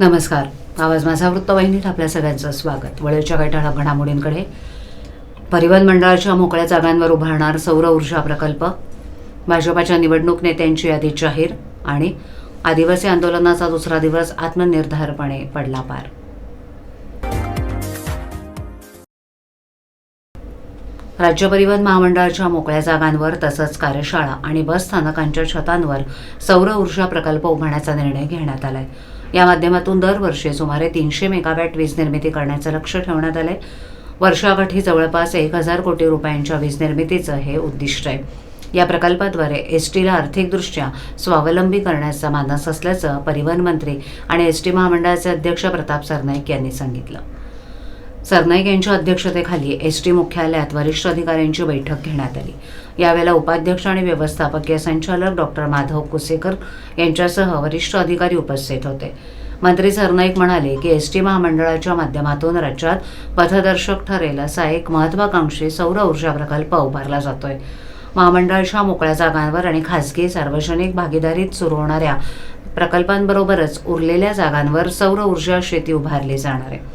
नमस्कार. आवाज माझा वृत्तवाहिनीत आपल्या सगळ्यांचं स्वागत. वळीच्या काही घडामोडींकडे परिवहन मंडळाच्या मोकळ्या जागांवर उभारणार सौर ऊर्जा प्रकल्प भाजपाच्या निवडणूक नेत्यांची यादी जाहीर आणि आदिवासी आंदोलनाचा दुसरा दिवस आत्मनिर्धारपणे पडला पार. राज्य परिवहन महामंडळाच्या मोकळ्या जागांवर तसंच कार्यशाळा आणि बस स्थानकांच्या छतांवर सौर ऊर्जा प्रकल्प उभारण्याचा निर्णय घेण्यात आलाय. या माध्यमातून दरवर्षी सुमारे तीनशे मेगावॅट वीज निर्मिती करण्याचं लक्ष ठेवण्यात आलंय. वर्षाकाठी जवळपास एक हजार कोटी रुपयांच्या वीज निर्मितीचं हे उद्दिष्ट आहे. या प्रकल्पाद्वारे एस टीला आर्थिकदृष्ट्या स्वावलंबी करण्याचा मानस असल्याचं परिवहन मंत्री आणि एस टी महामंडळाचे अध्यक्ष प्रताप सरनाईक यांनी सांगितलं. सरनाईक यांच्या अध्यक्षतेखाली एस टी मुख्यालयात वरिष्ठ अधिकाऱ्यांची बैठक घेण्यात आली. यावेळेला उपाध्यक्ष आणि व्यवस्थापकीय संचालक डॉक्टर माधव कुसेकर यांच्यासह वरिष्ठ अधिकारी उपस्थित होते. मंत्री सरनाईक म्हणाले की एस टी महामंडळाच्या माध्यमातून राज्यात पथदर्शक ठरेल असा एक महत्वाकांक्षी सौर ऊर्जा प्रकल्प उभारला जातोय. महामंडळाच्या मोकळ्या जागांवर आणि खासगी सार्वजनिक भागीदारीत सुरू होणाऱ्या प्रकल्पांबरोबरच उरलेल्या जागांवर सौर ऊर्जा शेती उभारली जाणार आहे.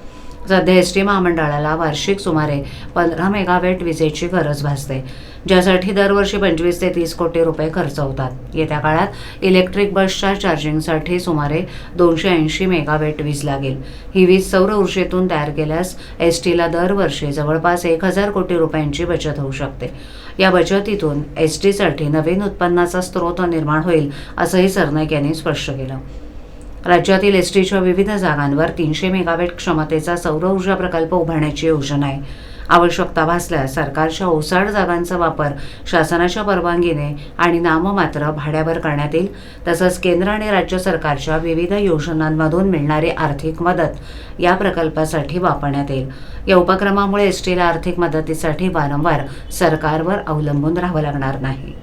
सध्या एस टी महामंडळाला वार्षिक सुमारे पंधरा मेगावॅट विजेची गरज भासते ज्यासाठी दरवर्षी पंचवीस ते तीस कोटी रुपये खर्च होतात. येत्या काळात इलेक्ट्रिक बसच्या चार्जिंगसाठी सुमारे दोनशे ऐंशी मेगावॅट वीज लागेल. ही वीज सौर ऊर्जेतून तयार केल्यास एस टीला दरवर्षी जवळपास एक हजार कोटी रुपयांची बचत होऊ शकते. या बचतीतून एस टीसाठी नवीन उत्पन्नाचा स्रोत निर्माण होईल असंही सरनाईक यांनी स्पष्ट केलं. राज्यातील एस टीच्या विविध जागांवर तीनशे मेगावॅट क्षमतेचा सौर ऊर्जा प्रकल्प उभारण्याची योजना आहे. आवश्यकता भासल्यास सरकारच्या ओसाड जागांचा वापर शासनाच्या परवानगीने आणि नाममात्र भाड्यावर करण्यात येईल. तसंच केंद्र आणि राज्य सरकारच्या विविध योजनांमधून मिळणारी आर्थिक मदत या प्रकल्पासाठी वापरण्यात येईल. या उपक्रमामुळे एस टीला आर्थिक मदतीसाठी वारंवार सरकारवर अवलंबून राहावं लागणार नाही.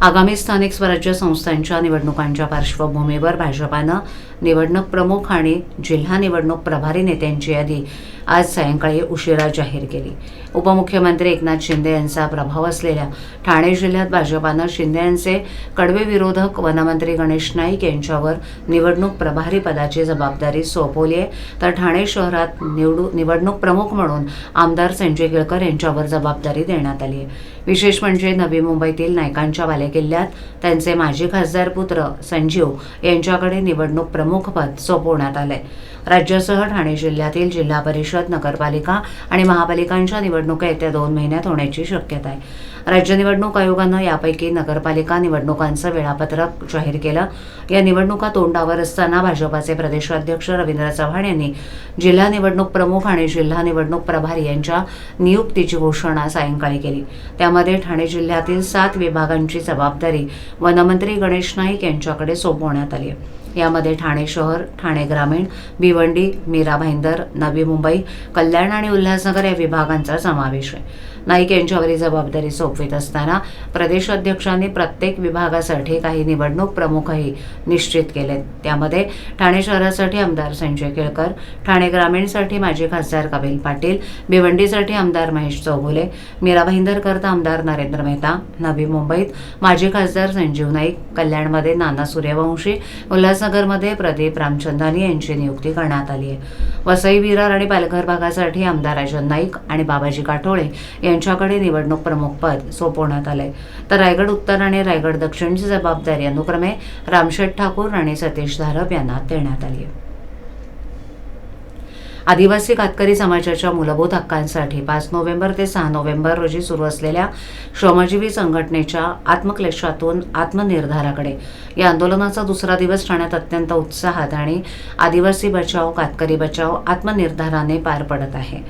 आगामी स्थानिक स्वराज्य संस्थांच्या निवडणुकांच्या पार्श्वभूमीवर भाजपानं निवडणूक प्रमुख आणि जिल्हा निवडणूक प्रभारी नेत्यांची यादी आज सायंकाळी उशिरा जाहीर केली. उपमुख्यमंत्री एकनाथ शिंदे यांचा प्रभाव असलेल्या ठाणे जिल्ह्यात भाजपानं शिंदे यांचे कडवे विरोधक वनमंत्री गणेश नाईक यांच्यावर निवडणूक प्रभारी पदाची जबाबदारी सोपवली आहे. तर ठाणे शहरात निवडू निवडणूक प्रमुख म्हणून आमदार संजय केळकर यांच्यावर जबाबदारी देण्यात आली आहे. विशेष म्हणजे नवी मुंबईतील नायकांच्या बालेकिल्ल्यात त्यांचे माजी खासदार पुत्र संजीव यांच्याकडे निवडणूक प्रमुखपद सोपवण्यात आलंय. राज्यासह ठाणे जिल्ह्यातील जिल्हा परिषद नगरपालिका आणि महापालिकांच्या निवडणुका येत्या दोन महिन्यात होण्याची शक्यता आहे. राज्य निवडणूक आयोगानं यापैकी नगरपालिका निवडणुकांचं वेळापत्रक जाहीर केलं. या निवडणुका तोंडावर असताना भाजपाचे प्रदेशाध्यक्ष रवींद्र चव्हाण यांनी जिल्हा निवडणूक प्रमुख आणि जिल्हा निवडणूक प्रभारी यांच्या नियुक्तीची घोषणा सायंकाळी केली. त्यामध्ये ठाणे जिल्ह्यातील सात विभागांची जबाबदारी वनमंत्री गणेश नाईक यांच्याकडे सोपवण्यात आली आहे. यामध्ये ठाणे शहर ठाणे ग्रामीण भिवंडी मीरा भाईंदर नवी मुंबई कल्याण आणि उल्हासनगर या विभागांचा समावेश आहे. नाईक यांच्यावरील जबाबदारी सोपवित असताना प्रदेश अध्यक्षांनी प्रत्येक विभागासाठी काही निवडणूक प्रमुखही निश्चित केलेत. त्यामध्ये ठाणे शहरासाठी आमदार संजय केळकर ठाणे ग्रामीणसाठी माजी खासदार कपिल पाटील भिवंडीसाठी आमदार महेश चौगुले मीरा भाईंदरकरता आमदार नरेंद्र मेहता नवी मुंबईत माजी खासदार संजीव नाईक कल्याणमध्ये नाना सूर्यवंशी उल्हासनगरमध्ये प्रदीप रामचंदानी यांची नियुक्ती करण्यात आली आहे. वसई विरार आणि पालघर भागासाठी आमदार राजन नाईक आणि बाबाजी काठोळे यांच्याकडे निवडणूक प्रमुख पद सोपवण्यात आलंय. तर रायगड उत्तर आणि रायगड दक्षिणची जबाबदारी अनुक्रमे रामशेठ ठाकूर आणि सतीश धारप यांना देण्यात आली आहे. आदिवासी कातकरी समाजाच्या मूलभूत हक्कांसाठी पाच नोव्हेंबर ते सहा नोव्हेंबर रोजी सुरू असलेल्या श्रमजीवी संघटनेच्या आत्मक्लेशातून आत्मनिर्धाराकडे. या आंदोलनाचा दुसरा दिवस ठाण्यात अत्यंत उत्साहात आणि आदिवासी बचाव कातकरी बचाव आत्मनिर्धाराने पार पडत आहे.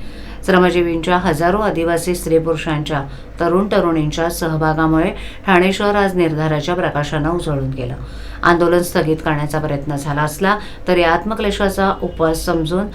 श्रमजीवींच्या हजारो आदिवासी स्त्री पुरुषांच्या तरुण तरुणींच्या सहभागामुळे ठाणे शहर आज निर्धाराच्या प्रकाशानं उजळून गेलं. आंदोलन स्थगित करण्याचा प्रयत्न झाला असला तरी आत्मक्लेशाचा उपवास समजून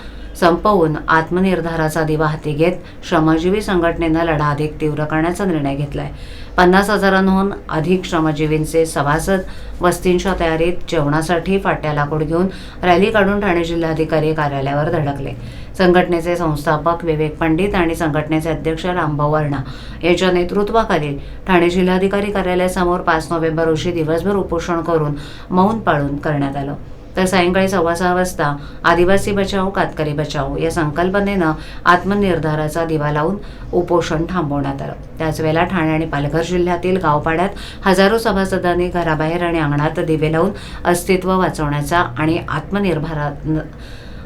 संपवून आत्मनिर्धाराचा दिवा हाती घेत श्रमजीवी संघटनेनं लढा अधिक तीव्र करण्याचा निर्णय घेतलाय. पन्नास हजारांहून अधिक श्रमजीवींचे सभासद वस्तींच्या तयारीत जेवणासाठी फाट्या लाकूड घेऊन रॅली काढून ठाणे जिल्हाधिकारी कार्यालयावर धडकले. संघटनेचे संस्थापक विवेक पंडित आणि संघटनेचे अध्यक्ष रामभाऊ वर्णा यांच्या नेतृत्वाखाली ठाणे जिल्हाधिकारी कार्यालयासमोर पाच नोव्हेंबर रोजी दिवसभर उपोषण करून मौन पाळून करण्यात आलं. तर सायंकाळी सव्वा सहा वाजता आदिवासी बचाव कातकरी बचाव या संकल्पनेनं आत्मनिर्धाराचा दिवा लावून उपोषण थांबवण्यात आलं. त्याच वेळेला ठाणे आणि पालघर जिल्ह्यातील गावपाड्यात हजारो सभासदांनी घराबाहेर आणि अंगणात दिवे लावून अस्तित्व वाचवण्याचा आणि आत्मनिर्भरा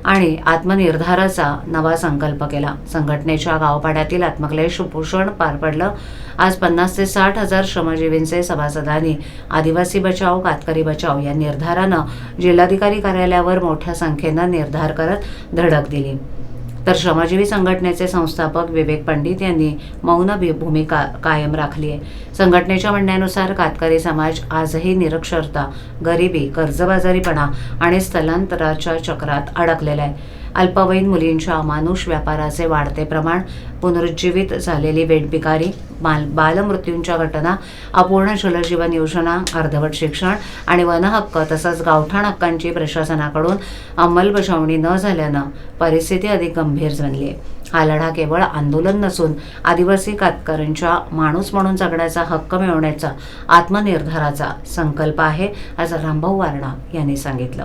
आणि आत्मनिर्धाराचा नवा संकल्प केला. संघटनेच्या गावपाड्यातील आत्मक्लेश उपोषण पार पडलं. आज पन्नास ते साठ हजार श्रमजीवींचे सभासदांनी आदिवासी बचाव कातकरी बचाव या निर्धारानं जिल्हाधिकारी कार्यालयावर मोठ्या संख्येनं निर्धार करत धडक दिली. तर श्रमजीवी संघटनेचे संस्थापक विवेक पंडित यांनी मौन भूमिका कायम राखली आहे. संघटनेच्या म्हणण्यानुसार कातकरी समाज आजही निरक्षरता गरिबी कर्जबाजारीपणा आणि स्थलांतराच्या चक्रात अडकलेला आहे. अल्पवयीन मुलींच्या अमानुष व्यापाराचे वाढते प्रमाण पुनरुज्जीवित झालेली वेठबिकारी बाल बालमृत्यूंच्या घटना अपूर्ण जलजीवन योजना अर्धवट शिक्षण आणि वनहक्क तसंच गावठाण हक्कांची प्रशासनाकडून अंमलबजावणी न झाल्यानं परिस्थिती अधिक गंभीर बनली. आहे हा लढा केवळ आंदोलन नसून आदिवासी कातकऱ्यांच्या माणूस म्हणून जगण्याचा हक्क मिळवण्याचा आत्मनिर्धाराचा संकल्प आहे असं रामभाऊ वारणा यांनी सांगितलं.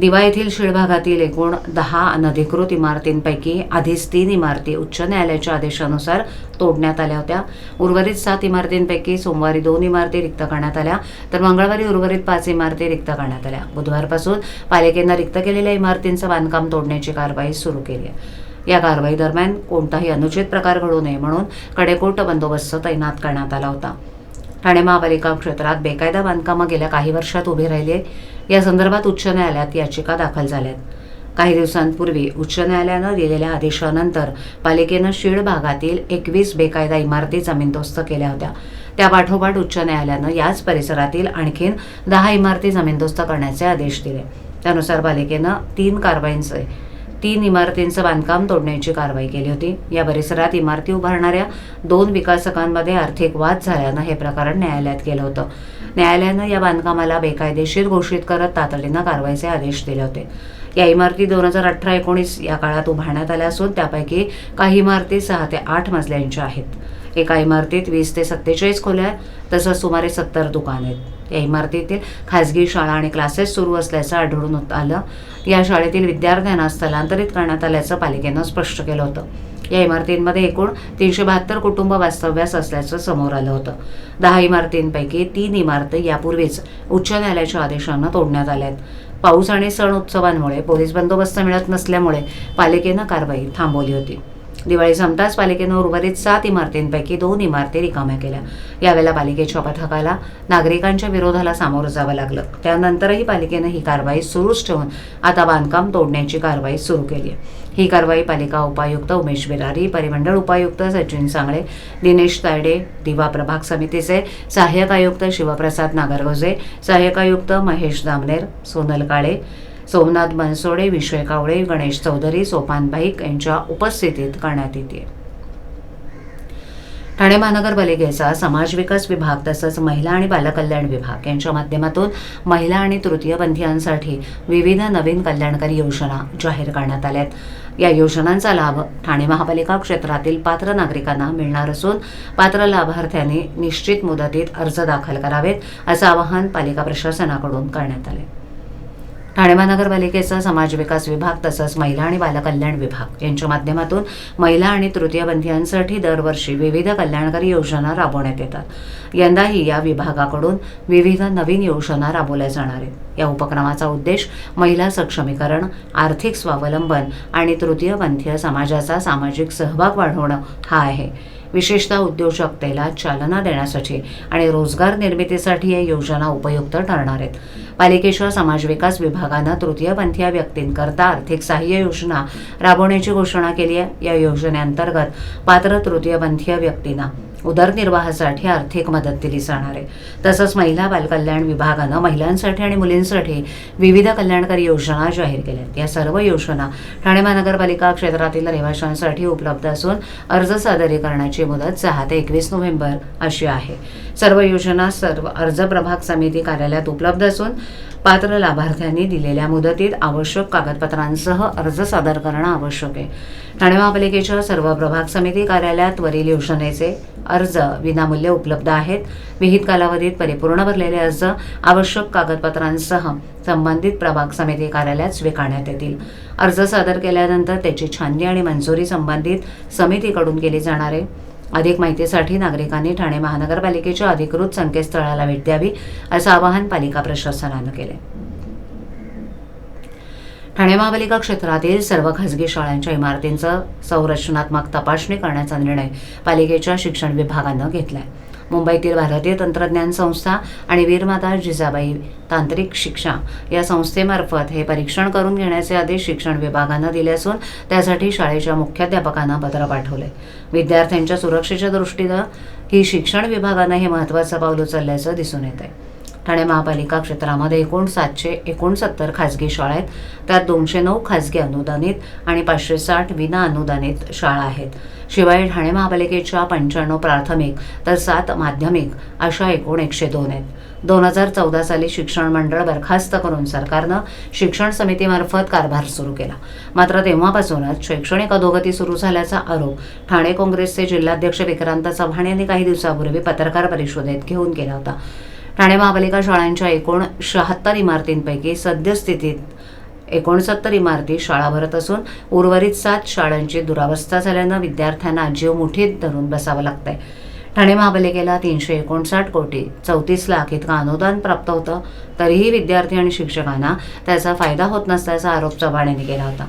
दिवा येथील शिळ भागातील एकूण दहा अनधिकृत इमारतींपैकी आधीच तीन इमारती उच्च न्यायालयाच्या आदेशानुसार तोडण्यात आल्या होत्या. उर्वरित सात इमारतींपैकी सोमवारी दोन इमारती रिक्त करण्यात आल्या तर मंगळवारी उर्वरित पाच इमारती रिक्त करण्यात आल्या. बुधवारपासून पालिकेनं रिक्त केलेल्या इमारतींचं बांधकाम तोडण्याची कारवाई सुरू केली आहे. या कारवाई दरम्यान कोणताही अनुचित प्रकार घडू नये म्हणून कडेकोट बंदोबस्त तैनात करण्यात आला होता. ठाणे महापालिका क्षेत्रात बेकायदा बांधकामं गेल्या काही वर्षात उभी राहिली या संदर्भात उच्च न्यायालयात याचिका दाखल झाल्यात. काही दिवसांपूर्वी उच्च न्यायालयानं दिलेल्या आदेशानंतर पालिकेनं शीड भागातील एकवीस बेकायदा इमारती जमीनदोस्त केल्या होत्या. त्या पाठोपाठ उच्च न्यायालयानं याच परिसरातील आणखीन दहा इमारती जमीनदोस्त करण्याचे आदेश दिले. त्यानुसार पालिकेनं तीन कारवाईंचे तीन इमारतींचं बांधकाम तोडण्याची कारवाई केली होती. या परिसरात इमारती उभारणाऱ्या दोन विकासकांमध्ये आर्थिक वाद झाल्यानं हे प्रकरण न्यायालयात केलं होतं. न्यायालयानं या बांधकामाला बेकायदेशीर घोषित करत तातडीनं कारवाईचे आदेश दिले होते. या इमारती दोन हजार अठरा एकोणीस या काळात उभारण्यात आल्या असून त्यापैकी काही इमारती सहा ते आठ मजल्यांच्या आहेत. एका इमारतीत वीस ते सत्तेचाळीस खोल्या तसंच सुमारे सत्तर दुकान आहेत. या इमारतीतील खाजगी शाळा आणि क्लासेस सुरू असल्याचं आढळून होत आलं. या शाळेतील विद्यार्थ्यांना स्थलांतरित करण्यात आल्याचं पालिकेनं स्पष्ट केलं होतं. या इमारतींमध्ये एकूण तीनशे बहात्तर कुटुंब वास्तव्यास असल्याचं समोर आलं होतं. दहा इमारतींपैकी तीन इमारती यापूर्वीच उच्च न्यायालयाच्या आदेशानं तोडण्यात आल्या आहेत पाऊस आणि सण उत्सवांमुळे पोलीस बंदोबस्त मिळत नसल्यामुळे पालिकेनं कारवाई थांबवली होती. दिवाळी संपताच पालिकेनं उर्वरित सात इमारतींपैकी दोन इमारती रिकाम्या केल्या. यावेळेला पालिकेच्या पथकाला नागरिकांच्या विरोधाला सामोरं जावं लागलं. त्यानंतरही पालिकेनं ही कारवाई सुरूच ठेवून आता बांधकाम तोडण्याची कारवाई सुरू केली आहे. ही कारवाई पालिका उपायुक्त उमेश बिरारी परिमंडळ उपायुक्त सचिन सांगळे दिनेश तायडे दिवा प्रभाग समितीचे सहाय्यक आयुक्त शिवप्रसाद नागरगोजे सहाय्यक आयुक्त महेश दामनेर सोनल काळे सोमनाथ बनसोडे विश्वे कावळे गणेश चौधरी सोपान भाईक यांच्या उपस्थितीत करण्यात येते. ठाणे महानगरपालिकेचा समाज विकास विभाग तसंच महिला आणि बालकल्याण विभाग यांच्या माध्यमातून महिला आणि तृतीयपंथीयांसाठी विविध नवीन कल्याणकारी योजना जाहीर करण्यात आल्यात. या योजनांचा लाभ ठाणे महापालिका क्षेत्रातील पात्र नागरिकांना मिळणार असून पात्र लाभार्थ्यांनी निश्चित मुदतीत अर्ज दाखल करावेत असं आवाहन पालिका प्रशासनाकडून करण्यात आले ठाणे महानगरपालिकेचा समाज विकास विभाग तसंच महिला आणि बालकल्याण विभाग यांच्या माध्यमातून महिला आणि तृतीयबंधीयांसाठी दरवर्षी विविध कल्याणकारी योजना राबवण्यात येतात. यंदाही या विभागाकडून विविध नवीन योजना राबवल्या जाणार आहेत. या उपक्रमाचा उद्देश महिला सक्षमीकरण आर्थिक स्वावलंबन आणि तृतीयपंथीय समाजाचा सामाजिक सहभाग वाढवणं हा आहे. विशेषतः उद्योजकतेला चालना देण्यासाठी आणि रोजगार निर्मितीसाठी या योजना उपयुक्त ठरणार आहेत. पालिकेच्या समाज विकास विभागानं तृतीयपंथीय व्यक्तींकरता आर्थिक सहाय्य योजना राबवण्याची घोषणा केली आहे. या योजनेअंतर्गत पात्र तृतीयपंथीय व्यक्तींना उदरनिर्वाहासाठी आर्थिक मदत दिली जाणार आहे. तसंच महिला बालकल्याण विभागानं महिलांसाठी आणि मुलींसाठी विविध कल्याणकारी योजना जाहीर केल्या आहेत. या सर्व योजना ठाणे महानगरपालिका क्षेत्रातील रहिवाशांसाठी उपलब्ध असून अर्ज सादरीकरणाची मुदत सहा ते एकवीस नोव्हेंबर अशी आहे. सर्व योजना सर्व अर्ज प्रभाग समिती कार्यालयात उपलब्ध असून पात्र लाभार्थ्यांनी दिलेल्या मुदतीत आवश्यक कागदपत्रांसह अर्ज सादर करणं आवश्यक आहे. ठाणे महापालिकेच्या सर्व प्रभाग समिती कार्यालयात वरील योजनेचे अर्ज विनामूल्य उपलब्ध आहेत. विहित कालावधीत परिपूर्ण भरलेले अर्ज आवश्यक कागदपत्रांसह संबंधित प्रभाग समिती कार्यालयात स्वीकारण्यात येतील. अर्ज सादर केल्यानंतर त्याची छाननी आणि मंजुरी संबंधित समितीकडून केली जाणार आहे. अधिक माहितीसाठी नागरिकांनी ठाणे महानगरपालिकेच्या अधिकृत संकेतस्थळाला भेट द्यावी असं आवाहन पालिका प्रशासनानं केलं ठाणे महापालिका क्षेत्रातील सर्व खासगी शाळांच्या इमारतींचं संरचनात्मक तपासणी करण्याचा निर्णय पालिकेच्या शिक्षण विभागानं घेतलाय. मुंबईतील भारतीय तंत्रज्ञान संस्था आणि वीरमाता जिजाबाई तांत्रिक शिक्षा या संस्थेमार्फत हे परीक्षण करून घेण्याचे आदेश शिक्षण विभागानं दिले असून त्यासाठी शाळेच्या मुख्याध्यापकांना पत्र पाठवले विद्यार्थ्यांच्या सुरक्षेच्या दृष्टीनं ही शिक्षण विभागानं हे महत्त्वाचं पाऊल उचलल्याचं दिसून येत आहे ठाणे महापालिका क्षेत्रामध्ये एकूण सातशे एकोणसत्तर खाजगी शाळा आहेत. त्यात दोनशे नऊ खाजगी अनुदानित आणि पाचशे साठ विना अनुदानित शाळा आहेत. शिवाय ठाणे महापालिकेच्या पंच्याण्णव प्राथमिक तर सात माध्यमिक अशा एकूण एकशे दोन आहेत. दोन हजार चौदा साली शिक्षण मंडळ बरखास्त करून सरकारनं शिक्षण समितीमार्फत कारभार सुरू केला. मात्र तेव्हापासूनच शैक्षणिक अधोगती सुरू झाल्याचा आरोप ठाणे काँग्रेसचे जिल्हाध्यक्ष विक्रांत चव्हाण यांनी काही दिवसापूर्वी पत्रकार परिषदेत घेऊन केला होता. ठाणे महापालिका शाळांच्या एकूण शहात्तर इमारतींपैकी सद्यस्थितीत एकोणसत्तर इमारती शाळा भरत असून उर्वरित सात शाळांची दुरावस्था झाल्यानं विद्यार्थ्यांना जीव मुठीत धरून बसावं लागतंय. ठाणे महापालिकेला तीनशे एकोणसाठ कोटी चौतीस लाख इतकं अनुदान प्राप्त होतं तरीही विद्यार्थी आणि शिक्षकांना त्याचा फायदा होत नसल्याचा आरोप चव्हाण यांनी केला होता.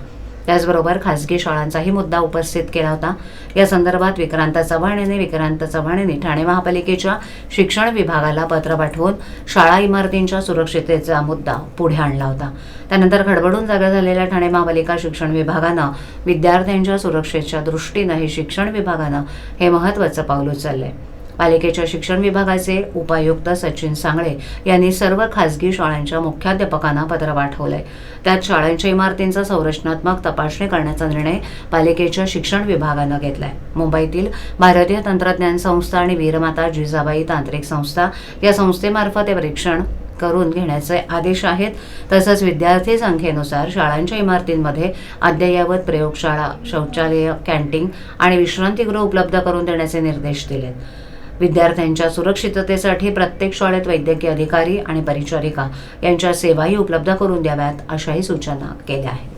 त्याचबरोबर खासगी शाळांचाही मुद्दा उपस्थित केला होता. या संदर्भात विक्रांत चव्हाण यांनी विक्रांत चव्हाण यांनी ठाणे महापालिकेच्या शिक्षण विभागाला पत्र पाठवून शाळा इमारतींच्या सुरक्षिततेचा मुद्दा पुढे आणला होता. त्यानंतर खडबडून जागा झालेल्या ठाणे महापालिका शिक्षण विभागानं विद्यार्थ्यांच्या सुरक्षेच्या दृष्टीनं हे शिक्षण विभागानं हे महत्त्वाचं पाऊल उचललंय. पालिकेच्या शिक्षण विभागाचे उपायुक्त सचिन सांगळे यांनी सर्व खासगी शाळांच्या मुख्याध्यापकांना पत्र पाठवलंय. त्यात शाळांच्या इमारतींचा संरचनात्मक तपासणी करण्याचा निर्णय पालिकेच्या शिक्षण विभागानं घेतलाय. मुंबईतील भारतीय तंत्रज्ञान संस्था आणि वीरमाता जिजाबाई तांत्रिक संस्था या संस्थेमार्फत हे परीक्षण करून घेण्याचे आदेश आहेत. तसंच विद्यार्थी संख्येनुसार शाळांच्या इमारतींमध्ये अद्ययावत प्रयोगशाळा शौचालय कॅन्टीन आणि विश्रांतीगृह उपलब्ध करून देण्याचे निर्देश दिलेत. विद्यार्थ्यांच्या सुरक्षिततेसाठी प्रत्येक शाळेत वैद्यकीय अधिकारी आणि परिचारिका यांच्या सेवाही उपलब्ध करून द्याव्यात अशाही सूचना केल्या आहेत.